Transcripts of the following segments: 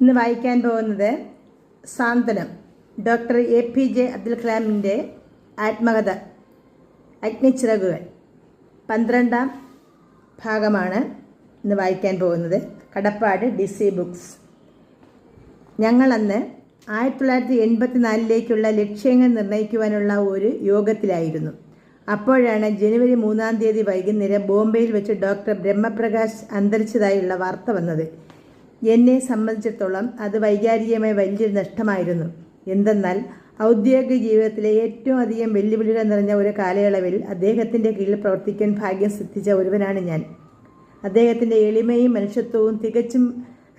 ഇന്ന് വായിക്കാൻ പോകുന്നത് സാന്ത്വനം. Doctor A P J Abdul കലാമിന്റെ ആത്മകഥ അഗ്നിച്ചിറകുകൾ. പന്ത്രണ്ടാം ഭാഗമാണ് ഇന്ന് വായിക്കാൻ പോകുന്നത്. കടപ്പാട് ഡി സി ബുക്സ്. ഞങ്ങളന്ന് ആയിരത്തി തൊള്ളായിരത്തി എൺപത്തി നാലിലേക്കുള്ള ലക്ഷ്യങ്ങൾ നിർണയിക്കുവാനുള്ള ഒരു യോഗത്തിലായിരുന്നു. അപ്പോഴാണ് ജനുവരി മൂന്നാം തീയതി വൈകുന്നേരം ബോംബെയിൽ വെച്ച് ഡോക്ടർ ബ്രഹ്മപ്രകാശ് അന്തരിച്ചതായുള്ള വാർത്ത വന്നത്. എന്നെ സംബന്ധിച്ചിടത്തോളം അത് വൈകാരികമായി വലിയൊരു നഷ്ടമായിരുന്നു. എന്തെന്നാൽ ഔദ്യോഗിക ജീവിതത്തിലെ ഏറ്റവും അധികം വെല്ലുവിളികൾ നിറഞ്ഞ ഒരു കാലയളവിൽ അദ്ദേഹത്തിന്റെ കീഴിൽ പ്രവർത്തിക്കാൻ ഭാഗ്യം സിദ്ധിച്ച ഒരുവനാണ് ഞാൻ. അദ്ദേഹത്തിന്റെ എളിമയും മനുഷ്യത്വവും തികച്ചും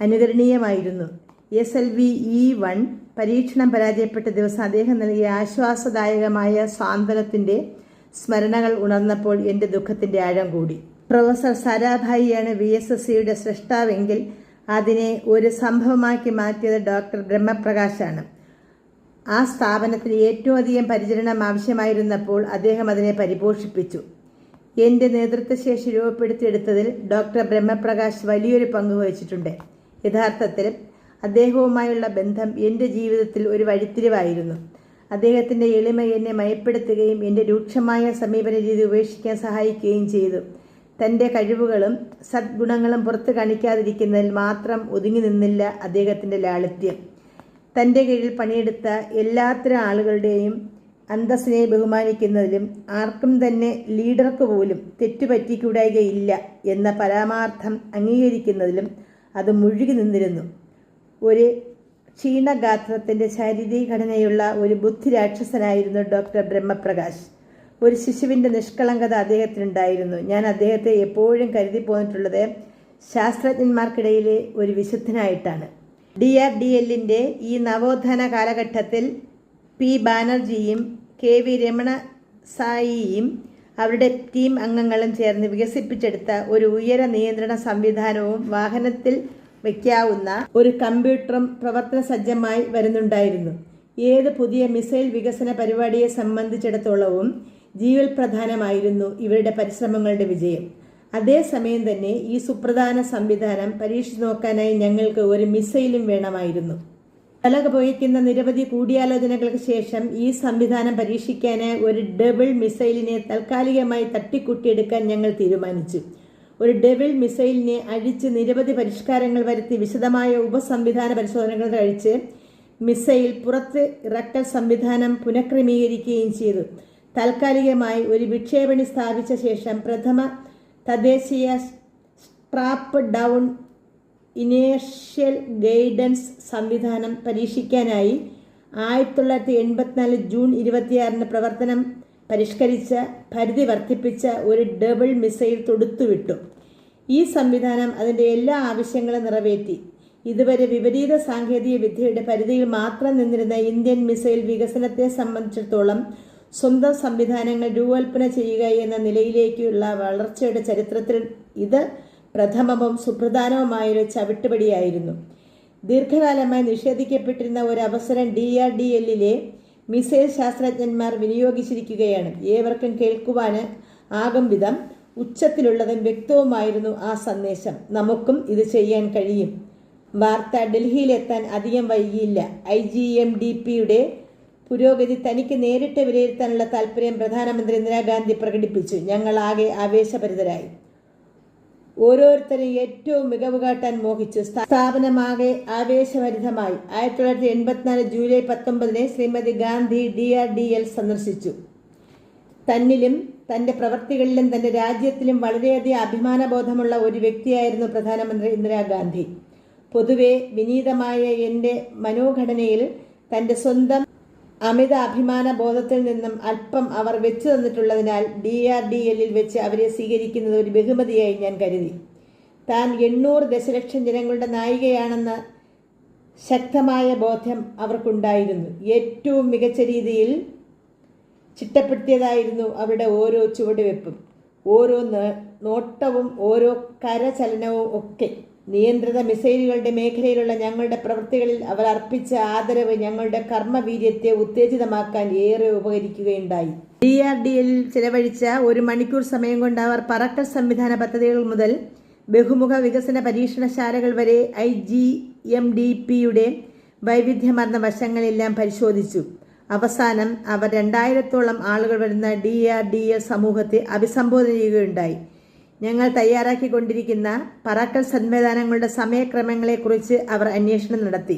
അനുകരണീയമായിരുന്നു. S L V E one പരീക്ഷണം പരാജയപ്പെട്ട ദിവസം അദ്ദേഹം നൽകിയ ആശ്വാസദായകമായ സാന്ത്വനത്തിന്റെ സ്മരണകൾ ഉണർന്നപ്പോൾ എന്റെ ദുഃഖത്തിന്റെ ആഴം കൂടി. പ്രൊഫസർ സാരാഭായിയാണ് വി എസ് എസ് സിയുടെ സൃഷ്ടാവെങ്കിൽ അതിനെ ഒരു സംഭവമാക്കി മാറ്റിയത് ഡോക്ടർ ബ്രഹ്മപ്രകാശാണ്. ആ സ്ഥാപനത്തിന് ഏറ്റവും അധികം പരിചരണം ആവശ്യമായിരുന്നപ്പോൾ അദ്ദേഹം അതിനെ പരിപോഷിപ്പിച്ചു. എന്റെ നേതൃത്വശേഷി രൂപപ്പെടുത്തിയെടുത്തതിൽ ഡോക്ടർ ബ്രഹ്മപ്രകാശ് വലിയൊരു പങ്ക് വഹിച്ചിട്ടുണ്ട്. യഥാർത്ഥത്തിൽ അദ്ദേഹവുമായുള്ള ബന്ധം എന്റെ ജീവിതത്തിൽ ഒരു വഴിത്തിരിവായിരുന്നു. അദ്ദേഹത്തിന്റെ എളിമ എന്നെ മയപ്പെടുത്തുകയും എന്റെ രൂക്ഷമായ സമീപന രീതി ഉപേക്ഷിക്കാൻ സഹായിക്കുകയും ചെയ്തു. തന്റെ കഴിവുകളും സദ്ഗുണങ്ങളും പുറത്തു കാണിക്കാതിരിക്കുന്നതിൽ മാത്രം ഒതുങ്ങി നിന്നില്ല അദ്ദേഹത്തിന്റെ ലാളിത്യം. തന്റെ കീഴിൽ പണിയെടുത്ത എല്ലാത്തരം ആളുകളുടെയും അന്തസ്സിനെ ബഹുമാനിക്കുന്നതിലും ആർക്കും തന്നെ ലീഡർക്ക് പോലും തെറ്റുപറ്റിക്കൂടായികയില്ല എന്ന പരമാർത്ഥം അംഗീകരിക്കുന്നതിലും അത് മുഴുകി നിന്നിരുന്നു. ഒരു ക്ഷീണഗാത്രത്തിന്റെ ശാരീരിക ഘടനയുള്ള ഒരു ബുദ്ധിരാക്ഷസനായിരുന്നു ഡോക്ടർ ബ്രഹ്മപ്രകാശ്. ഒരു ശിശുവിന്റെ നിഷ്കളങ്കത അദ്ദേഹത്തിനുണ്ടായിരുന്നു. ഞാൻ അദ്ദേഹത്തെ എപ്പോഴും കരുതി പോന്നിട്ടുള്ളത് ശാസ്ത്രജ്ഞന്മാർക്കിടയിലെ ഒരു വിശുദ്ധനായിട്ടാണ്. ഡി ആർ ഡി എല്ലിന്റെ ഈ നവോത്ഥാന കാലഘട്ടത്തിൽ പി ബാനർജിയും കെ വി രമണ സായിയും അവരുടെ ടീം അംഗങ്ങളും ചേർന്ന് വികസിപ്പിച്ചെടുത്ത ഒരു ഉയര നിയന്ത്രണ സംവിധാനവും വാഹനത്തിൽ വയ്ക്കാവുന്ന ഒരു കമ്പ്യൂട്ടറും പ്രവർത്തന സജ്ജമായി വരുന്നുണ്ടായിരുന്നു. ഏത് പുതിയ മിസൈൽ വികസന പരിപാടിയെ സംബന്ധിച്ചിടത്തോളവും ജീവൽ പ്രധാനമായിരുന്നു ഇവരുടെ പരിശ്രമങ്ങളുടെ വിജയം. അതേസമയം തന്നെ ഈ സുപ്രധാന സംവിധാനം പരീക്ഷിച്ചു നോക്കാനായി ഞങ്ങൾക്ക് ഒരു മിസൈലും വേണമായിരുന്നു. തലക പോയിക്കുന്ന നിരവധി കൂടിയാലോചനകൾക്ക് ശേഷം ഈ സംവിധാനം പരീക്ഷിക്കാനായി ഒരു ഡബിൾ മിസൈലിനെ താൽക്കാലികമായി തട്ടിക്കൂട്ടിയെടുക്കാൻ ഞങ്ങൾ തീരുമാനിച്ചു. ഒരു ഡബിൾ മിസൈലിനെ അഴിച്ച് നിരവധി പരിഷ്കാരങ്ങൾ വരുത്തി വിശദമായ ഉപസംവിധാന പരിശോധനകൾ കഴിച്ച് മിസൈൽ പുറത്ത് ഇറക്കൽ സംവിധാനം പുനഃക്രമീകരിക്കുകയും ചെയ്തു. താൽക്കാലികമായി ഒരു വിക്ഷേപണി സ്ഥാപിച്ച ശേഷം പ്രഥമ തദ്ദേശീയ സ്ട്രാപ്പ് ഡൗൺ ഇനേഷ്യൽ ഗൈഡൻസ് സംവിധാനം പരീക്ഷിക്കാനായി ആയിരത്തി തൊള്ളായിരത്തി എൺപത്തിനാല് ജൂൺ ഇരുപത്തിയാറിന് പ്രവർത്തനം പരിഷ്കരിച്ച പരിധി വർദ്ധിപ്പിച്ച ഒരു ഡബിൾ മിസൈൽ തൊടുത്തുവിട്ടു. ഈ സംവിധാനം അതിന്റെ എല്ലാ ആവശ്യങ്ങളും നിറവേറ്റി. ഇതുവരെ വിപരീത സാങ്കേതിക വിദ്യയുടെ പരിധിയിൽ മാത്രം നിന്നിരുന്ന ഇന്ത്യൻ മിസൈൽ വികസനത്തെ സംബന്ധിച്ചിടത്തോളം സ്വന്തം സംവിധാനങ്ങൾ രൂപകൽപ്പന ചെയ്യുക എന്ന നിലയിലേക്കുള്ള വളർച്ചയുടെ ചരിത്രത്തിൽ ഇത് പ്രഥമവും സുപ്രധാനവുമായൊരു ചവിട്ടുപടിയായിരുന്നു. ദീർഘകാലമായി നിഷേധിക്കപ്പെട്ടിരുന്ന ഒരു അവസരം ഡി ആർ ഡി എല്ലിലെ മിസൈൽ ശാസ്ത്രജ്ഞന്മാർ വിനിയോഗിച്ചിരിക്കുകയാണ്. ഏവർക്കും കേൾക്കുവാന് ആകും വിധം ഉച്ചത്തിലുള്ളതും വ്യക്തവുമായിരുന്നു ആ സന്ദേശം. നമുക്കും ഇത് ചെയ്യാൻ കഴിയും. വാർത്ത ഡൽഹിയിലെത്താൻ അധികം വൈകിയില്ല. ഐ ജി എം ഡി പിയുടെ പുരോഗതി തനിക്ക് നേരിട്ട് വിലയിരുത്താനുള്ള താല്പര്യം പ്രധാനമന്ത്രി ഇന്ദിരാഗാന്ധി പ്രകടിപ്പിച്ചു. ഞങ്ങൾ ആകെ ആവേശഭരിതരായി. ഓരോരുത്തരും ഏറ്റവും മികവ് കാട്ടാൻ മോഹിച്ചു. സ്ഥാപനമാകെ ആവേശഭരിതമായി. ആയിരത്തി തൊള്ളായിരത്തി എൺപത്തിനാല് ജൂലൈ പത്തൊമ്പതിന് Shrimati Gandhi D R D L സന്ദർശിച്ചു. തന്നിലും തന്റെ പ്രവർത്തികളിലും തന്റെ രാജ്യത്തിലും വളരെയധികം അഭിമാനബോധമുള്ള ഒരു വ്യക്തിയായിരുന്നു പ്രധാനമന്ത്രി ഇന്ദിരാഗാന്ധി. പൊതുവെ വിനീതമായ എന്റെ മനോഘടനയിൽ തന്റെ സ്വന്തം അമിത അഭിമാന ബോധത്തിൽ നിന്നും അല്പം അവർ വെച്ചു തന്നിട്ടുള്ളതിനാൽ ഡി ആർ ഡി എല്ലിൽ വെച്ച് അവരെ സ്വീകരിക്കുന്നത് ഒരു ബഹുമതിയായി ഞാൻ കരുതി. താൻ എണ്ണൂറ് ദശലക്ഷം ജനങ്ങളുടെ നായികയാണെന്ന ശക്തമായ ബോധ്യം അവർക്കുണ്ടായിരുന്നു. ഏറ്റവും മികച്ച രീതിയിൽ ചിട്ടപ്പെടുത്തിയതായിരുന്നു അവരുടെ ഓരോ ചുവടുവെപ്പും. ഓരോ നോട്ടവും ഓരോ കരചലനവും ഒക്കെ. നിയന്ത്രിത മിസൈലുകളുടെ മേഖലയിലുള്ള ഞങ്ങളുടെ പ്രവൃത്തികളിൽ അവർ അർപ്പിച്ച ആദരവ് ഞങ്ങളുടെ കർമ്മവീര്യത്തെ ഉത്തേജിതമാക്കാൻ ഏറെ ഉപകരിക്കുകയുണ്ടായി. ഡി ആർ ഡി എല്ലിൽ ചിലവഴിച്ച ഒരു മണിക്കൂർ സമയം കൊണ്ട് അവർ പറക്കൽ സംവിധാന പദ്ധതികൾ മുതൽ ബഹുമുഖ വികസന പരീക്ഷണശാലകൾ വരെ ഐ ജി എം ഡി പിയുടെ വൈവിധ്യമാർന്ന വശങ്ങളെല്ലാം പരിശോധിച്ചു. അവസാനം അവർ രണ്ടായിരത്തോളം ആളുകൾ വരുന്ന ഡി ആർ ഡി എൽ സമൂഹത്തെ അഭിസംബോധന ചെയ്യുകയുണ്ടായി. ഞങ്ങൾ തയ്യാറാക്കിക്കൊണ്ടിരിക്കുന്ന പറക്കൽ സംവിധാനങ്ങളുടെ സമയക്രമങ്ങളെക്കുറിച്ച് അവർ അന്വേഷണം നടത്തി.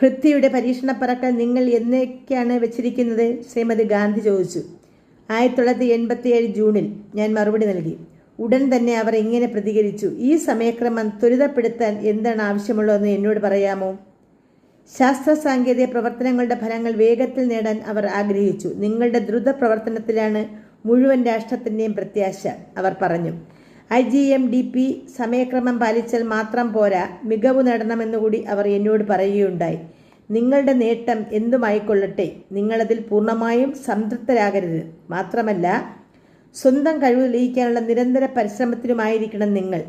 പൃഥ്വിയുടെ പരീക്ഷണ പറക്കൽ നിങ്ങൾ എന്നൊക്കെയാണ് വെച്ചിരിക്കുന്നത്? ശ്രീമതി ഗാന്ധി ചോദിച്ചു. ആയിരത്തി തൊള്ളായിരത്തി എൺപത്തിയേഴ് ജൂണിൽ ഞാൻ മറുപടി നൽകി. ഉടൻ തന്നെ അവർ ഇങ്ങനെ പ്രതികരിച്ചു. ഈ സമയക്രമം ത്വരിതപ്പെടുത്താൻ എന്താണ് ആവശ്യമുള്ളതെന്ന് എന്നോട് പറയാമോ? ശാസ്ത്ര സാങ്കേതിക പ്രവർത്തനങ്ങളുടെ ഫലങ്ങൾ വേഗത്തിൽ നേടാൻ അവർ ആഗ്രഹിച്ചു. നിങ്ങളുടെ ദ്രുത പ്രവർത്തനത്തിലാണ് മുഴുവൻ രാഷ്ട്രത്തിന്റെയും പ്രത്യാശ അവർ പറഞ്ഞു. I G M D P സമയക്രമം പാലിച്ചാൽ മാത്രം പോരാ മികവ് നേടണമെന്നുകൂടി അവർ എന്നോട് പറയുകയുണ്ടായി. നിങ്ങളുടെ നേട്ടം എന്തുമായിക്കൊള്ളട്ടെ നിങ്ങളതിൽ പൂർണമായും സംതൃപ്തരാകരുത്. മാത്രമല്ല സ്വന്തം കഴിവ് തെളിയിക്കാനുള്ള നിരന്തര പരിശ്രമത്തിലുമായിരിക്കണം നിങ്ങൾ.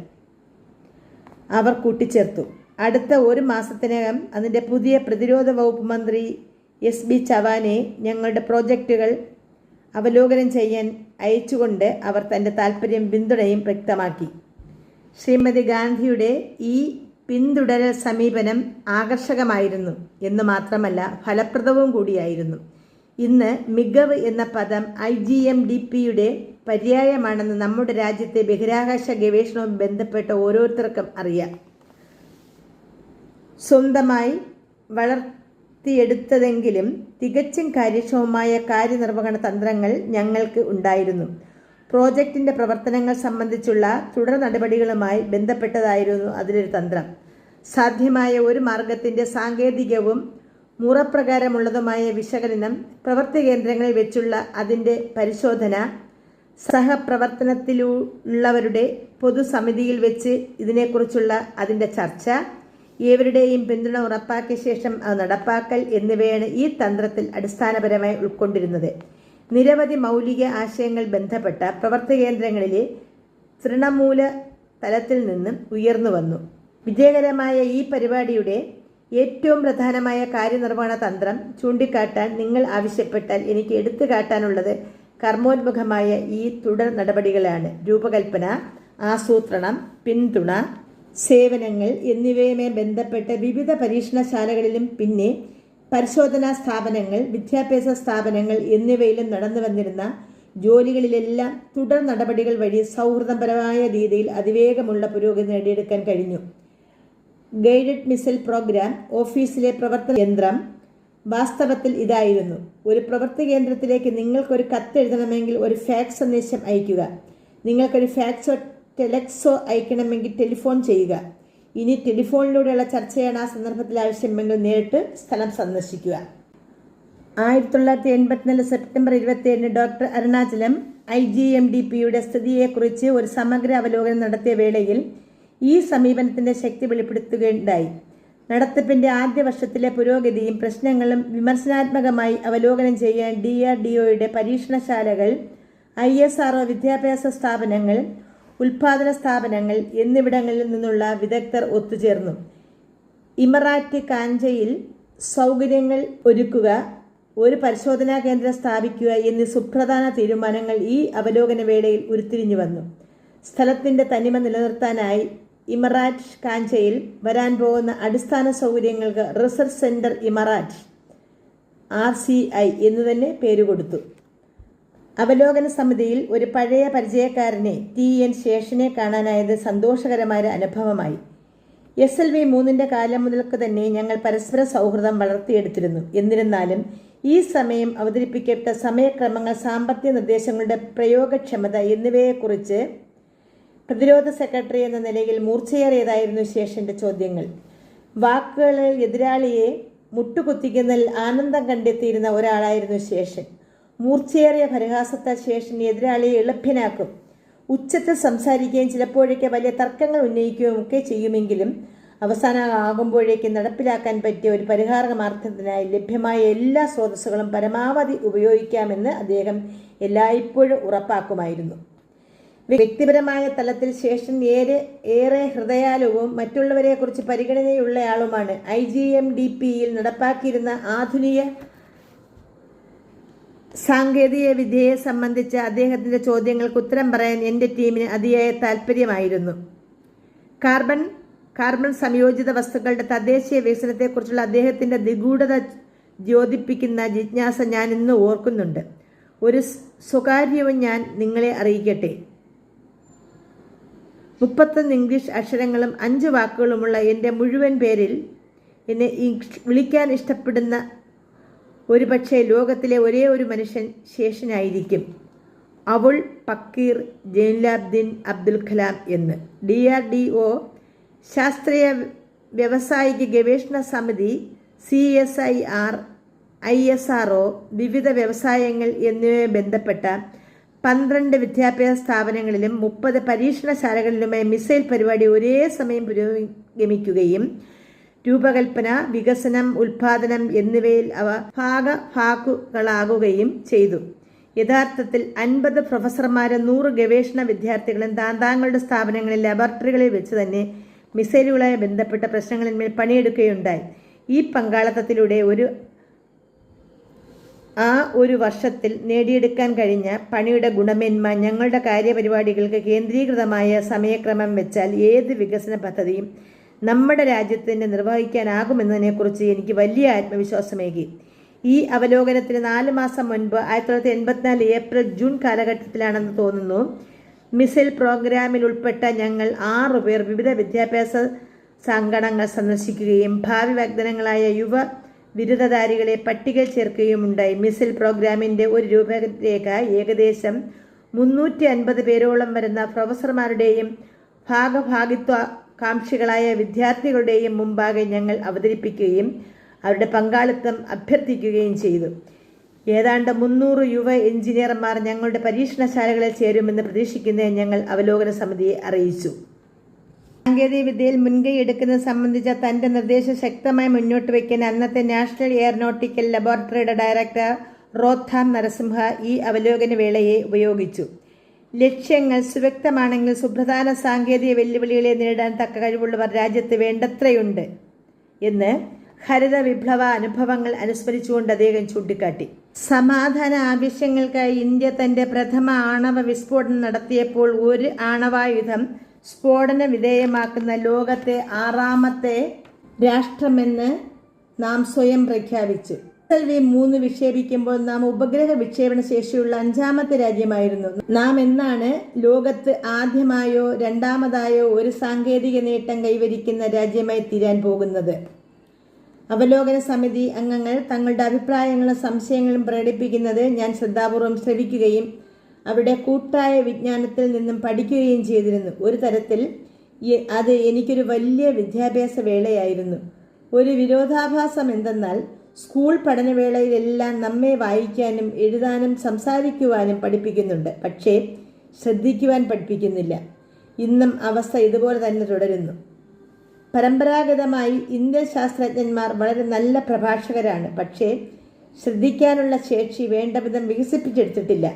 അവർ കൂട്ടിച്ചേർത്തു. അടുത്ത ഒരു മാസത്തിനകം അതിന്റെ പുതിയ പ്രതിരോധ വകുപ്പ് മന്ത്രി എസ് ബി ചവാനെ ഞങ്ങളുടെ പ്രോജക്റ്റുകൾ അവലോകനം ചെയ്യാൻ അയച്ചുകൊണ്ട് അവർ തന്റെ താൽപ്പര്യം പിന്തുണയും വ്യക്തമാക്കി. ശ്രീമതി ഗാന്ധിയുടെ ഈ പിന്തുടരൽ സമീപനം ആകർഷകമായിരുന്നു എന്ന് മാത്രമല്ല ഫലപ്രദവും കൂടിയായിരുന്നു. ഇന്ന് മികവ് എന്ന പദം ഐ ജി എം ഡി പിയുടെ പര്യായമാണെന്ന് നമ്മുടെ രാജ്യത്തെ ബഹിരാകാശ ഗവേഷണവും ബന്ധപ്പെട്ട ഓരോരുത്തർക്കും അറിയാം. സ്വന്തമായി വളർത്തിയെടുത്തതെങ്കിലും തികച്ചും കാര്യക്ഷമമായ കാര്യനിർവഹണ തന്ത്രങ്ങൾ ഞങ്ങൾക്ക് ഉണ്ടായിരുന്നു. പ്രോജക്റ്റിന്റെ പ്രവർത്തനങ്ങൾ സംബന്ധിച്ചുള്ള തുടർ നടപടികളുമായി ബന്ധപ്പെട്ടതായിരുന്നു അതിലൊരു തന്ത്രം. സാധ്യമായ ഒരു മാർഗത്തിന്റെ സാങ്കേതികവും മുറപ്രകാരമുള്ളതുമായ വിശകലനം പ്രവർത്തി കേന്ദ്രങ്ങളിൽ വെച്ചുള്ള അതിന്റെ പരിശോധന സഹപ്രവർത്തനത്തിലുള്ളവരുടെ പൊതുസമിതിയിൽ വെച്ച് ഇതിനെക്കുറിച്ചുള്ള അതിന്റെ ചർച്ച ഏവരുടെയും പിന്തുണ ഉറപ്പാക്കിയ ശേഷം അത് നടപ്പാക്കൽ എന്നിവയാണ് ഈ തന്ത്രത്തിൽ അടിസ്ഥാനപരമായി ഉൾക്കൊണ്ടിരുന്നത്. നിരവധി മൗലിക ആശയങ്ങൾ ബന്ധപ്പെട്ട പ്രവർത്തി കേന്ദ്രങ്ങളിലെ തൃണമൂല തലത്തിൽ നിന്നും ഉയർന്നു വന്നു. വിജയകരമായ ഈ പരിപാടിയുടെ ഏറ്റവും പ്രധാനമായ കാര്യനിർവഹണ തന്ത്രം ചൂണ്ടിക്കാട്ടാൻ നിങ്ങൾ ആവശ്യപ്പെട്ടാൽ എനിക്ക് എടുത്തു കാട്ടാനുള്ളത് കർമ്മോന്മുഖമായ ഈ തുടർ നടപടികളാണ്. രൂപകൽപ്പന ആസൂത്രണം പിന്തുണ സേവനങ്ങൾ എന്നിവയുമായി ബന്ധപ്പെട്ട് വിവിധ പരീക്ഷണശാലകളിലും പിന്നെ പരിശോധനാ സ്ഥാപനങ്ങൾ വിദ്യാഭ്യാസ സ്ഥാപനങ്ങൾ എന്നിവയിലും നടന്നു വന്നിരുന്ന ജോലികളിലെല്ലാം തുടർ നടപടികൾ വഴി സൗഹൃദപരമായ രീതിയിൽ അതിവേഗമുള്ള പുരോഗതി നേടിയെടുക്കാൻ കഴിഞ്ഞു. ഗൈഡഡ് മിസൈൽ പ്രോഗ്രാം ഓഫീസിലെ പ്രവർത്തന യന്ത്രം വാസ്തവത്തിൽ ഇതായിരുന്നു. ഒരു പ്രവൃത്തി കേന്ദ്രത്തിലേക്ക് നിങ്ങൾക്കൊരു കത്ത് എഴുതണമെങ്കിൽ ഒരു ഫാക്സ് സന്ദേശം അയയ്ക്കുക. നിങ്ങൾക്കൊരു ഫാക്സോ ടെലക്സോ അയക്കണമെങ്കിൽ ടെലിഫോൺ ചെയ്യുക. ഇനി ടെലിഫോണിലൂടെയുള്ള ചർച്ചയാണ് ആ സന്ദർഭത്തിൽ ആവശ്യമെങ്കിൽ നേരിട്ട് സ്ഥലം സന്ദർശിക്കുക. ആയിരത്തി തൊള്ളായിരത്തി എൺപത്തിനാല് സെപ്റ്റംബർ ഇരുപത്തിയേഴിന് doctor Arunachalam I G M D പിയുടെ സ്ഥിതിയെക്കുറിച്ച് ഒരു സമഗ്ര അവലോകനം നടത്തിയ വേളയിൽ ഈ സമീപനത്തിന്റെ ശക്തി വെളിപ്പെടുത്തുകയുണ്ടായി. നടത്തിപ്പിന്റെ ആദ്യ വർഷത്തിലെ പുരോഗതിയും പ്രശ്നങ്ങളും വിമർശനാത്മകമായി അവലോകനം ചെയ്യാൻ ഡി ആർ ഡി ഒയുടെ പരീക്ഷണശാലകൾ ഐ എസ് ആർ വിദ്യാഭ്യാസ സ്ഥാപനങ്ങൾ ഉൽപാദന സ്ഥാപനങ്ങൾ എന്നിവിടങ്ങളിൽ നിന്നുള്ള വിദഗ്ധർ ഒത്തുചേർന്നു. ഇമറാറ്റ് കാഞ്ചയിൽ സൗകര്യങ്ങൾ ഒരുക്കുക ഒരു പരിശോധനാ കേന്ദ്രം സ്ഥാപിക്കുക എന്നീ സുപ്രധാന തീരുമാനങ്ങൾ ഈ അവലോകന വേളയിൽ ഉരുത്തിരിഞ്ഞു വന്നു. സ്ഥലത്തിന്റെ തനിമ നിലനിർത്താനായി ഇമറാറ്റ് കാഞ്ചയിൽ വരാൻ പോകുന്ന അടിസ്ഥാന സൗകര്യങ്ങൾക്ക് research centre Imarat R C I എന്ന് തന്നെ പേര് കൊടുത്തു അവലോകന സമിതിയിൽ ഒരു പഴയ പരിചയക്കാരനെ ടി. എൻ. ശേഷനെ കാണാനായത് സന്തോഷകരമായ അനുഭവമായി. എസ്. എൽ. വി. മൂന്നിന്റെ കാലം മുതൽക്ക് തന്നെ ഞങ്ങൾ പരസ്പര സൗഹൃദം വളർത്തിയെടുത്തിരുന്നു. എന്നിരുന്നാലും ഈ സമയം അവതരിപ്പിക്കപ്പെട്ട സമയക്രമങ്ങൾ സാമ്പത്തിക നിർദ്ദേശങ്ങളുടെ പ്രയോഗക്ഷമത എന്നിവയെക്കുറിച്ച് പ്രതിരോധ സെക്രട്ടറി എന്ന നിലയിൽ മൂർച്ചയേറിയതായിരുന്നു ശേഷന്റെ ചോദ്യങ്ങൾ. വാക്കുകളിൽ എതിരാളിയെ മുട്ടുകുത്തിക്കുന്നതിൽ ആനന്ദം കണ്ടെത്തിയിരുന്ന ഒരാളായിരുന്നു ശേഷൻ. മൂർച്ചയേറിയ പരിഹാസത്താൽ ശേഷൻ എതിരാളിയെ എളുപ്പനാക്കും. ഉച്ചത്തിൽ സംസാരിക്കുകയും ചിലപ്പോഴൊക്കെ വലിയ തർക്കങ്ങൾ ഉന്നയിക്കുകയും ഒക്കെ ചെയ്യുമെങ്കിലും അവസാനമാകുമ്പോഴേക്കും നടപ്പിലാക്കാൻ പറ്റിയ ഒരു പരിഹാര മാർഗത്തിനായി ലഭ്യമായ എല്ലാ സ്രോതസ്സുകളും പരമാവധി ഉപയോഗിക്കാമെന്ന് അദ്ദേഹം എല്ലായ്പ്പോഴും ഉറപ്പാക്കുമായിരുന്നു. വ്യക്തിപരമായ തലത്തിൽ ശേഷൻ ഏറെ ഏറെ ഹൃദയാലുവും മറ്റുള്ളവരെക്കുറിച്ച് പരിഗണനയുള്ളയാളുമാണ് ഐ ജി എം ഡി പിയിൽ നടപ്പാക്കിയിരുന്ന ആധുനിക സാങ്കേതിക വിദ്യയെ സംബന്ധിച്ച അദ്ദേഹത്തിന്റെ ചോദ്യങ്ങൾക്ക് ഉത്തരം പറയാൻ എന്റെ ടീമിന് അതിയായ താല്പര്യമായിരുന്നു കാർബൺ കാർബൺ സംയോജിത വസ്തുക്കളുടെ തദ്ദേശീയ വികസനത്തെക്കുറിച്ചുള്ള അദ്ദേഹത്തിന്റെ നിഗൂഢത ദ്യോതിപ്പിക്കുന്ന ജിജ്ഞാസ ഞാൻ ഇന്ന് ഓർക്കുന്നുണ്ട്. ഒരു സ്വകാര്യവും ഞാൻ നിങ്ങളെ അറിയിക്കട്ടെ. മുപ്പത്തൊന്ന് ഇംഗ്ലീഷ് അക്ഷരങ്ങളും അഞ്ച് വാക്കുകളുമുള്ള എന്റെ മുഴുവൻ പേരിൽ എന്നെ വിളിക്കാൻ ഇഷ്ടപ്പെടുന്ന ഒരു പക്ഷേ ലോകത്തിലെ ഒരേ ഒരു മനുഷ്യൻ ശേഷനായിരിക്കും. അവൾ പക്കീർ ജൈൻലാബ്ദീൻ അബ്ദുൽ കലാം എന്ന്. ഡി ആർ ഡി ഒ ശാസ്ത്രീയ വ്യവസായിക ഗവേഷണ സമിതി C S I R I S R O വിവിധ വ്യവസായങ്ങൾ എന്നിവയെ ബന്ധപ്പെട്ട പന്ത്രണ്ട് വിദ്യാഭ്യാസ സ്ഥാപനങ്ങളിലും മുപ്പത് പരീക്ഷണശാലകളിലുമായി മിസൈൽ പരിപാടി ഒരേ സമയം പുരോഗമിക്കുകയും രൂപകൽപ്പന വികസനം ഉൽപാദനം എന്നിവയിൽ അവ ഭാഗഭാക്കുകളാകുകയും ചെയ്തു. യഥാർത്ഥത്തിൽ അൻപത് പ്രൊഫസർമാരും നൂറ് ഗവേഷണ വിദ്യാർത്ഥികളും താന്താങ്ങളുടെ സ്ഥാപനങ്ങളിൽ ലബോറട്ടറികളിൽ വെച്ച് തന്നെ മിസൈലുകളുമായി ബന്ധപ്പെട്ട പ്രശ്നങ്ങളിന്മേൽ പണിയെടുക്കുകയുണ്ടായി. ഈ പങ്കാളിത്തത്തിലൂടെ ഒരു ആ ഒരു വർഷത്തിൽ നേടിയെടുക്കാൻ കഴിഞ്ഞ പണിയുടെ ഗുണമേന്മ ഞങ്ങളുടെ കാര്യപരിപാടികൾക്ക് കേന്ദ്രീകൃതമായ സമയക്രമം വെച്ചാൽ ഏത് വികസന പദ്ധതിയും നമ്മുടെ രാജ്യത്തിന് നിർവഹിക്കാനാകുമെന്നതിനെക്കുറിച്ച് എനിക്ക് വലിയ ആത്മവിശ്വാസമേകി. ഈ അവലോകനത്തിന് നാല് മാസം മുൻപ് ആയിരത്തി തൊള്ളായിരത്തി എൺപത്തിനാല് ഏപ്രിൽ ജൂൺ കാലഘട്ടത്തിലാണെന്ന് തോന്നുന്നു. മിസൈൽ പ്രോഗ്രാമിൽ ഉൾപ്പെട്ട ഞങ്ങൾ ആറു പേർ വിവിധ വിദ്യാഭ്യാസ സംഘടനകൾ സന്ദർശിക്കുകയും ഭാവി വാഗ്ദാനങ്ങളായ യുവ ബിരുദധാരികളെ പട്ടികയിൽ ചേർക്കുകയും ഉണ്ടായി മിസൈൽ പ്രോഗ്രാമിന്റെ ഒരു രൂപരേഖ ഏകദേശം മുന്നൂറ്റി അൻപത് പേരോളം വരുന്ന പ്രൊഫസർമാരുടെയും ഭാഗഭാഗിത്വ കാംക്ഷികളായ വിദ്യാർത്ഥികളുടെയും മുമ്പാകെ ഞങ്ങൾ അവതരിപ്പിക്കുകയും അവരുടെ പങ്കാളിത്തം അഭ്യർത്ഥിക്കുകയും ചെയ്തു. ഏതാണ്ട് മുന്നൂറ് യുവ എഞ്ചിനീയർമാർ ഞങ്ങളുടെ പരീക്ഷണശാലകളിൽ ചേരുമെന്ന് പ്രതീക്ഷിക്കുന്നത് ഞങ്ങൾ അവലോകന സമിതിയെ അറിയിച്ചു. സാങ്കേതിക വിദ്യയിൽ മുൻകൈ എടുക്കുന്നത് സംബന്ധിച്ച തന്റെ നിർദ്ദേശം ശക്തമായി മുന്നോട്ട് വയ്ക്കാൻ അന്നത്തെ നാഷണൽ എയറോനോട്ടിക്കൽ ലബോറട്ടറിയുടെ ഡയറക്ടർ റോത്താം നരസിംഹ ഈ അവലോകന വേളയെ ഉപയോഗിച്ചു. ലക്ഷ്യങ്ങൾ സുവ്യക്തമാണെങ്കിൽ സുപ്രധാന സാങ്കേതിക വെല്ലുവിളികളെ നേരിടാൻ തക്ക കഴിവുള്ളവർ രാജ്യത്ത് വേണ്ടത്രയുണ്ട് എന്ന് ഹരിത വിപ്ലവ അനുഭവങ്ങൾ അനുസ്മരിച്ചുകൊണ്ട് അദ്ദേഹം ചൂണ്ടിക്കാട്ടി. സമാധാന ആവശ്യങ്ങൾക്കായി ഇന്ത്യ തന്റെ പ്രഥമ ആണവ വിസ്ഫോടനം നടത്തിയപ്പോൾ ഒരു ആണവായുധം സ്ഫോടന വിധേയമാക്കുന്ന ലോകത്തെ ആറാമത്തെ രാഷ്ട്രമെന്ന് നാം സ്വയം പ്രഖ്യാപിച്ചു. എൽ മൂന്ന് വിക്ഷേപിക്കുമ്പോൾ നാം ഉപഗ്രഹ വിക്ഷേപണ ശേഷിയുള്ള അഞ്ചാമത്തെ രാജ്യമായിരുന്നു. നാം എന്നാണ് ലോകത്ത് ആദ്യമായോ രണ്ടാമതായോ ഒരു സാങ്കേതിക നേട്ടം കൈവരിക്കുന്ന രാജ്യമായി തീരാൻ പോകുന്നത്. അവലോകന സമിതി അംഗങ്ങൾ തങ്ങളുടെ അഭിപ്രായങ്ങളും സംശയങ്ങളും പ്രകടിപ്പിക്കുന്നത് ഞാൻ ശ്രദ്ധാപൂർവം ശ്രവിക്കുകയും അവിടെ കൂട്ടായ വിജ്ഞാനത്തിൽ നിന്നും പഠിക്കുകയും ചെയ്തിരുന്നു. ഒരു തരത്തിൽ അത് എനിക്കൊരു വലിയ വിദ്യാഭ്യാസ വേളയായിരുന്നു. ഒരു വിരോധാഭാസം എന്തെന്നാൽ സ്കൂൾ പഠനവേളയിലെല്ലാം നമ്മെ വായിക്കാനും എഴുതാനും സംസാരിക്കുവാനും പഠിപ്പിക്കുന്നുണ്ട്. പക്ഷേ ശ്രദ്ധിക്കുവാൻ പഠിപ്പിക്കുന്നില്ല. ഇന്നും അവസ്ഥ ഇതുപോലെ തന്നെ തുടരുന്നു. പരമ്പരാഗതമായി ഇന്ത്യൻ ശാസ്ത്രജ്ഞന്മാർ വളരെ നല്ല പ്രഭാഷകരാണ്. പക്ഷേ ശ്രദ്ധിക്കാനുള്ള ശേഷി വേണ്ടവിധം വികസിപ്പിച്ചെടുത്തിട്ടില്ല.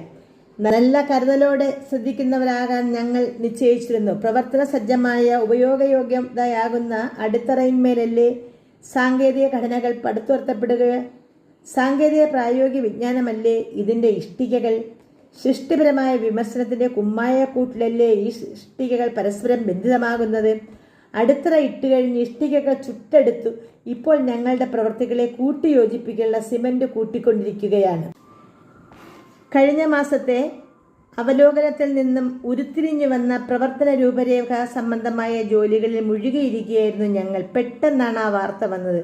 നല്ല കരുതലോടെ ശ്രദ്ധിക്കുന്നവരാകാൻ ഞങ്ങൾ നിശ്ചയിച്ചിരുന്നു. പ്രവർത്തന സജ്ജമായ ഉപയോഗയോഗ്യതയാകുന്ന അടിത്തറയിന്മേലല്ലേ സാങ്കേതിക ഘടനകൾ പടുത്തുയർത്തപ്പെടുക. സാങ്കേതിക പ്രായോഗിക വിജ്ഞാനമല്ലേ ഇതിന്റെ ഇഷ്ടികകൾ? സൃഷ്ടിപരമായ വിമർശനത്തിന്റെ കുമ്മായ കൂട്ടിലല്ലേ ഈ ഇഷ്ടികകൾ പരസ്പരം ബന്ധിതമാകുന്നത്? അടിത്തറ ഇട്ടുകഴിഞ്ഞ് ഇഷ്ടികകൾ ചുട്ടെടുത്തു ഇപ്പോൾ ഞങ്ങളുടെ പ്രവർത്തികളെ കൂട്ടിയോജിപ്പിക്കാനുള്ള സിമന്റ് കൂട്ടിക്കൊണ്ടിരിക്കുകയാണ്. കഴിഞ്ഞ മാസത്തെ അവലോകനത്തിൽ നിന്നും ഉരുത്തിരിഞ്ഞു വന്ന പ്രവർത്തന രൂപരേഖ സംബന്ധമായ ജോലികളിൽ മുഴുകിയിരിക്കുകയായിരുന്നു ഞങ്ങൾ. പെട്ടെന്നാണ് ആ വാർത്ത വന്നത്.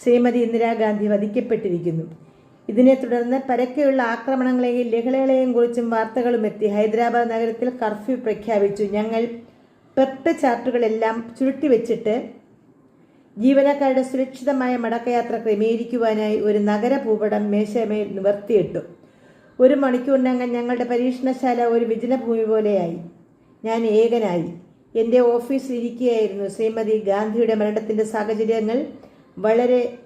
ശ്രീമതി ഇന്ദിരാഗാന്ധി വധിക്കപ്പെട്ടിരിക്കുന്നു. ഇതിനെ തുടർന്ന് പരക്കെയുള്ള ആക്രമണങ്ങളെയും ലഹളകളെയും കുറിച്ചും വാർത്തകളും എത്തി. ഹൈദരാബാദ് നഗരത്തിൽ കർഫ്യൂ പ്രഖ്യാപിച്ചു. ഞങ്ങൾ പെപ്പ് ചാർട്ടുകളെല്ലാം ചുരുട്ടിവെച്ചിട്ട് ജീവനക്കാരുടെ സുരക്ഷിതമായ മടക്കയാത്ര ക്രമീകരിക്കുവാനായി ഒരു നഗര ഭൂപടം മേശമേൽ നിവർത്തിയിട്ടു. ഒരു മണിക്കൂറിനകം ഞങ്ങളുടെ പരീക്ഷണശാല ഒരു വിജനഭൂമി പോലെയായി. ഞാൻ ഏകനായി. എന്റെ ഓഫീസിൽ ഇരിക്കുകയായിരുന്നു ശ്രീമതി ഗാന്ധിയുടെ മരണത്തിന്റെ സാഹചര്യങ്ങൾ. വളരെ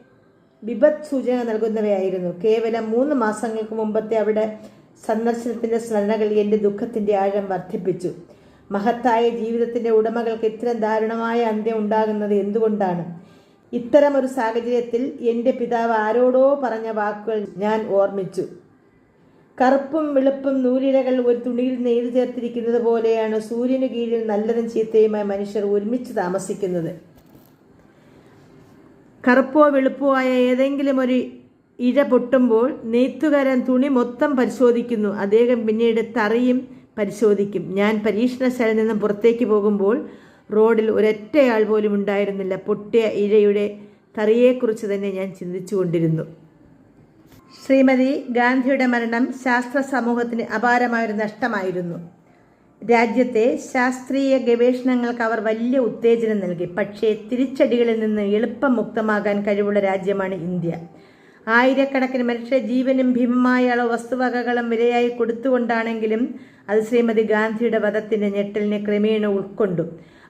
വിപത് സൂചന നൽകുന്നവയായിരുന്നു. കേവലം മൂന്ന് മാസങ്ങൾക്ക് മുമ്പത്തെ അവിടെ സന്ദർശനത്തിന്റെ സ്മരണകൾ എന്റെ ദുഃഖത്തിന്റെ ആഴം വർദ്ധിപ്പിച്ചു. മഹത്തായ ജീവിതത്തിന്റെ ഉടമകൾക്ക് ഇത്തരം ദാരുണമായ അന്ത്യം ഉണ്ടാകുന്നത് എന്തുകൊണ്ടാണ്? ഇത്തരമൊരു സാഹചര്യത്തിൽ എന്റെ പിതാവ് ആരോടോ പറഞ്ഞ വാക്കുകൾ ഞാൻ ഓർമ്മിച്ചു. കറുപ്പും വെളുപ്പും നൂലിഴകൾ ഒരു തുണിയിൽ നെയ്തു ചേർത്തിരിക്കുന്നത് പോലെയാണ് സൂര്യന് കീഴിൽ നല്ലതും ചീത്തയുമായ മനുഷ്യർ ഒരുമിച്ച് താമസിക്കുന്നത്. കറുപ്പോ വെളുപ്പോ ആയ ഏതെങ്കിലും ഒരു ഇഴ പൊട്ടുമ്പോൾ നെയ്ത്തുകാരൻ തുണി മൊത്തം പരിശോധിക്കുന്നു. അദ്ദേഹം പിന്നീട് തറയും പരിശോധിക്കും. ഞാൻ പരീക്ഷണശാലയിൽ നിന്നും പുറത്തേക്ക് പോകുമ്പോൾ റോഡിൽ ഒരൊറ്റയാൾ പോലും ഉണ്ടായിരുന്നില്ല. പൊട്ടിയ ഇഴയുടെ തറിയെക്കുറിച്ച് തന്നെ ഞാൻ ചിന്തിച്ചു കൊണ്ടിരുന്നു ശ്രീമതി ഗാന്ധിയുടെ മരണം ശാസ്ത്ര സമൂഹത്തിന് അപാരമായൊരു നഷ്ടമായിരുന്നു. രാജ്യത്തെ ശാസ്ത്രീയ ഗവേഷണങ്ങൾക്ക് അവർ വലിയ ഉത്തേജനം നൽകി. പക്ഷേ തിരിച്ചടികളിൽ നിന്ന് എളുപ്പം മുക്തമാകാൻ കഴിവുള്ള രാജ്യമാണ് ഇന്ത്യ. ആയിരക്കണക്കിന് മനുഷ്യ ജീവനും ഭീമമായ അളവ് വസ്തുവകകളും വിലയായി കൊടുത്തുകൊണ്ടാണെങ്കിലും അത് ശ്രീമതി ഗാന്ധിയുടെ വധത്തിന്റെ ഞെട്ടലിനെ ക്രമേണ ഉൾക്കൊണ്ടു.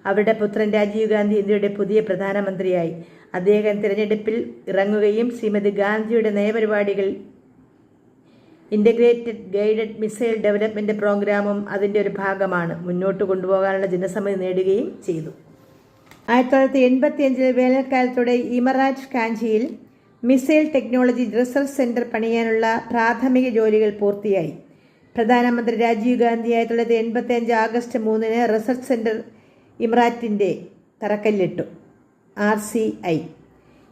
അവരുടെ പുത്രൻ രാജീവ് ഗാന്ധി ഇന്ത്യയുടെ പുതിയ പ്രധാനമന്ത്രിയായി. അദ്ദേഹം തിരഞ്ഞെടുപ്പിൽ ഇറങ്ങുകയും ശ്രീമതി ഗാന്ധിയുടെ നയപരിപാടികൾ ഇന്റഗ്രേറ്റഡ് ഗൈഡഡ് മിസൈൽ ഡെവലപ്മെന്റ് പ്രോഗ്രാമും അതിന്റെ ഒരു ഭാഗമാണ് മുന്നോട്ട് കൊണ്ടുപോകാനുള്ള ജനസമ്മതി നേടുകയും ചെയ്തു. ആയിരത്തി തൊള്ളായിരത്തി എൺപത്തി അഞ്ചിൽ വേനൽക്കാലത്തോടെ ഇമറാജ് കാഞ്ചിയിൽ മിസൈൽ ടെക്നോളജി റിസർച്ച് സെന്റർ പണിയാനുള്ള പ്രാഥമിക ജോലികൾ പൂർത്തിയായി. പ്രധാനമന്ത്രി രാജീവ് ഗാന്ധി ആയിരത്തി തൊള്ളായിരത്തി എൺപത്തി അഞ്ച് ആഗസ്റ്റ് മൂന്നിന് റിസർച്ച് സെന്റർ ഇമ്രാറ്റിന്റെ തറക്കല്ലിട്ടു. R C I.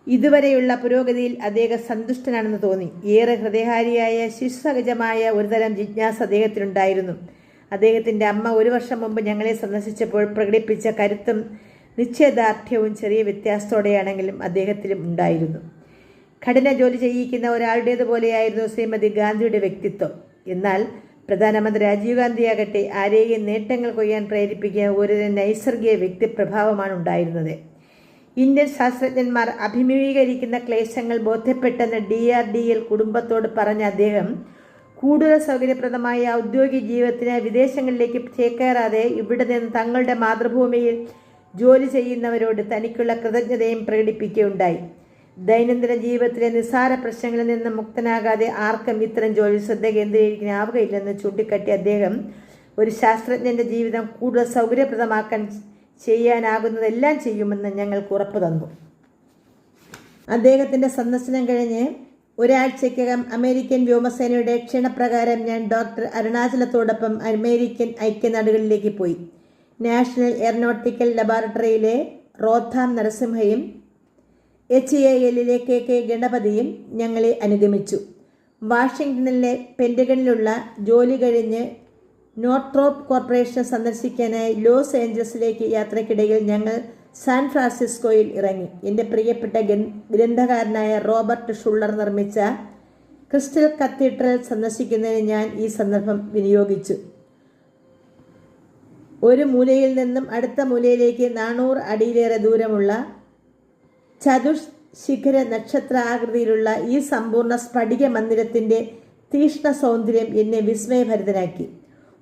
ഇതുവരെയുള്ള പുരോഗതിയിൽ അദ്ദേഹം സന്തുഷ്ടനാണെന്ന് തോന്നി. ഏറെ ഹൃദയഹാരിയായ ശിശുസഹജമായ ഒരുതരം ജിജ്ഞാസ അദ്ദേഹത്തിനുണ്ടായിരുന്നു. അദ്ദേഹത്തിന്റെ അമ്മ ഒരു വർഷം മുമ്പ് ഞങ്ങളെ സന്ദർശിച്ചപ്പോൾ പ്രകടിപ്പിച്ച കരുത്തും നിശ്ചയദാർഢ്യവും ചെറിയ വ്യത്യാസത്തോടെയാണെങ്കിലും അദ്ദേഹത്തിലും ഉണ്ടായിരുന്നു. കഠിന ജോലി ചെയ്യിക്കുന്ന ഒരാളുടേതുപോലെയായിരുന്നു ശ്രീമതി ഗാന്ധിയുടെ വ്യക്തിത്വം. എന്നാൽ പ്രധാനമന്ത്രി രാജീവ് ഗാന്ധിയാകട്ടെ ആരെയും നേട്ടങ്ങൾ കൊയ്യാൻ പ്രേരിപ്പിക്കുന്ന ഒരു നൈസർഗിക വ്യക്തിപ്രഭാവമാണ് ഉണ്ടായിരുന്നത്. ഇന്ത്യൻ ശാസ്ത്രജ്ഞന്മാർ അഭിമുഖീകരിക്കുന്ന ക്ലേശങ്ങൾ ബോധ്യപ്പെട്ടെന്ന് ഡി ആർ ഡി എൽ കുടുംബത്തോട് പറഞ്ഞ അദ്ദേഹം കൂടുതൽ സൗകര്യപ്രദമായ ഔദ്യോഗിക ജീവിതത്തിന് വിദേശങ്ങളിലേക്ക് ചേക്കേറാതെ ഇവിടെ നിന്ന് തങ്ങളുടെ മാതൃഭൂമിയിൽ ജോലി ചെയ്യുന്നവരോട് തനിക്കുള്ള കൃതജ്ഞതയും പ്രകടിപ്പിക്കുകയുണ്ടായി. ദൈനംദിന ജീവിതത്തിലെ നിസ്സാര പ്രശ്നങ്ങളിൽ നിന്ന് മുക്തനാകാതെ ആർക്കും ഇത്തരം ജോലി ശ്രദ്ധ കേന്ദ്രീകരിക്കാനാവുകയില്ലെന്ന് ചൂണ്ടിക്കാട്ടി അദ്ദേഹം ഒരു ശാസ്ത്രജ്ഞന്റെ ജീവിതം കൂടുതൽ സൗകര്യപ്രദമാക്കാൻ ചെയ്യാനാകുന്നതെല്ലാം ചെയ്യുമെന്ന് ഞങ്ങൾക്ക് ഉറപ്പ് തന്നു. അദ്ദേഹത്തിന്റെ സന്ദർശനം കഴിഞ്ഞ് ഒരാഴ്ചയ്ക്കകം അമേരിക്കൻ വ്യോമസേനയുടെ ക്ഷണപ്രകാരം ഞാൻ ഡോക്ടർ അരുണാചലത്തോടൊപ്പം അമേരിക്കൻ ഐക്യനാടുകളിലേക്ക് പോയി. നാഷണൽ എയറോനോട്ടിക്കൽ ലബോറട്ടറിയിലെ റോത്താം നരസിംഹയും എച്ച് എ എല്ലിലെ കെ കെ ഗണപതിയും ഞങ്ങളെ അനുഗമിച്ചു. വാഷിങ്ടണിലെ പെന്റഗണിലുള്ള ജോലി കഴിഞ്ഞ് നോട്രോപ്പ് കോർപ്പറേഷൻ സന്ദർശിക്കാനായി ലോസ് ഏഞ്ചൽസിലേക്ക് യാത്രക്കിടയിൽ ഞങ്ങൾ സാൻ ഫ്രാൻസിസ്കോയിൽ ഇറങ്ങി. എന്റെ പ്രിയപ്പെട്ട ഗ്രന്ഥകാരനായ റോബർട്ട് ഷുള്ളർ നിർമ്മിച്ച ക്രിസ്റ്റൽ കത്തീഡ്രൽ സന്ദർശിക്കുന്നതിന് ഞാൻ ഈ സന്ദർഭം വിനിയോഗിച്ചു. ഒരു മൂലയിൽ നിന്നും അടുത്ത മൂലയിലേക്ക് നാനൂറ് അടിയിലേറെ ദൂരമുള്ള ചതുഷ് ശിഖര നക്ഷത്ര ആകൃതിയിലുള്ള ഈ സമ്പൂർണ സ്ഫടിക മന്ദിരത്തിന്റെ തീഷ്ണ സൗന്ദര്യം എന്നെ വിസ്മയഭരിതനാക്കി.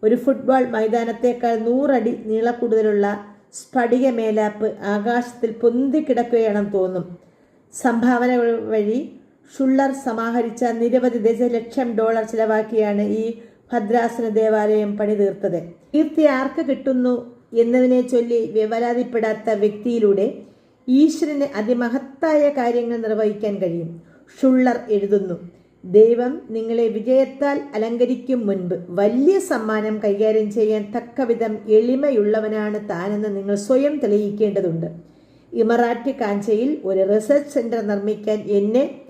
ഒരു ഫുട്ബോൾ മൈതാനത്തേക്കാൾ നൂറടി നീള കൂടുതലുള്ള സ്ഫടിക മേലാപ്പ് ആകാശത്തിൽ പൊന്തിക്കിടക്കുകയാണെന്ന് തോന്നും. സംഭാവനകൾ വഴി ഷുള്ളർ സമാഹരിച്ച നിരവധി ദശലക്ഷം ഡോളർ ചിലവാക്കിയാണ് ഈ ഭദ്രാസന ദേവാലയം പണി തീർത്തത്. കീർത്തി ആർക്ക് കിട്ടുന്നു എന്നതിനെ ചൊല്ലി വ്യവലാതിപ്പെടാത്ത വ്യക്തിയിലൂടെ ഈശ്വരന് അതിമഹത്തായ കാര്യങ്ങൾ നിർവഹിക്കാൻ കഴിയും. ഷുള്ളർ എഴുതുന്നു. ദൈവം നിങ്ങളെ വിജയത്താൽ അലങ്കരിക്കും മുൻപ് വലിയ സമ്മാനം കൈകാര്യം ചെയ്യാൻ തക്കവിധം എളിമയുള്ളവനാണ് താനെന്ന് നിങ്ങൾ സ്വയം തെളിയിക്കേണ്ടതുണ്ട്. ഇമറാറ്റി കാഞ്ചയിൽ ഒരു റിസർച്ച് സെന്റർ നിർമ്മിക്കാൻ എന്നെ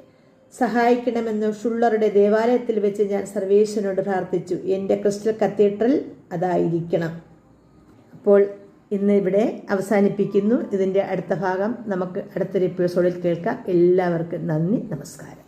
സഹായിക്കണമെന്ന് ഷുള്ളറുടെ ദേവാലയത്തിൽ വെച്ച് ഞാൻ സർവേശ്വരനോട് പ്രാർത്ഥിച്ചു. എന്റെ ക്രിസ്റ്റൽ കത്തീഡ്രൽ അതായിരിക്കണം. അപ്പോൾ ഇന്ന് ഇവിടെ അവസാനിപ്പിക്കുന്നു. ഇതിന്റെ അടുത്ത ഭാഗം നമുക്ക് അടുത്തൊരു എപ്പിസോഡിൽ കേൾക്കാം. എല്ലാവർക്കും നന്ദി നമസ്കാരം.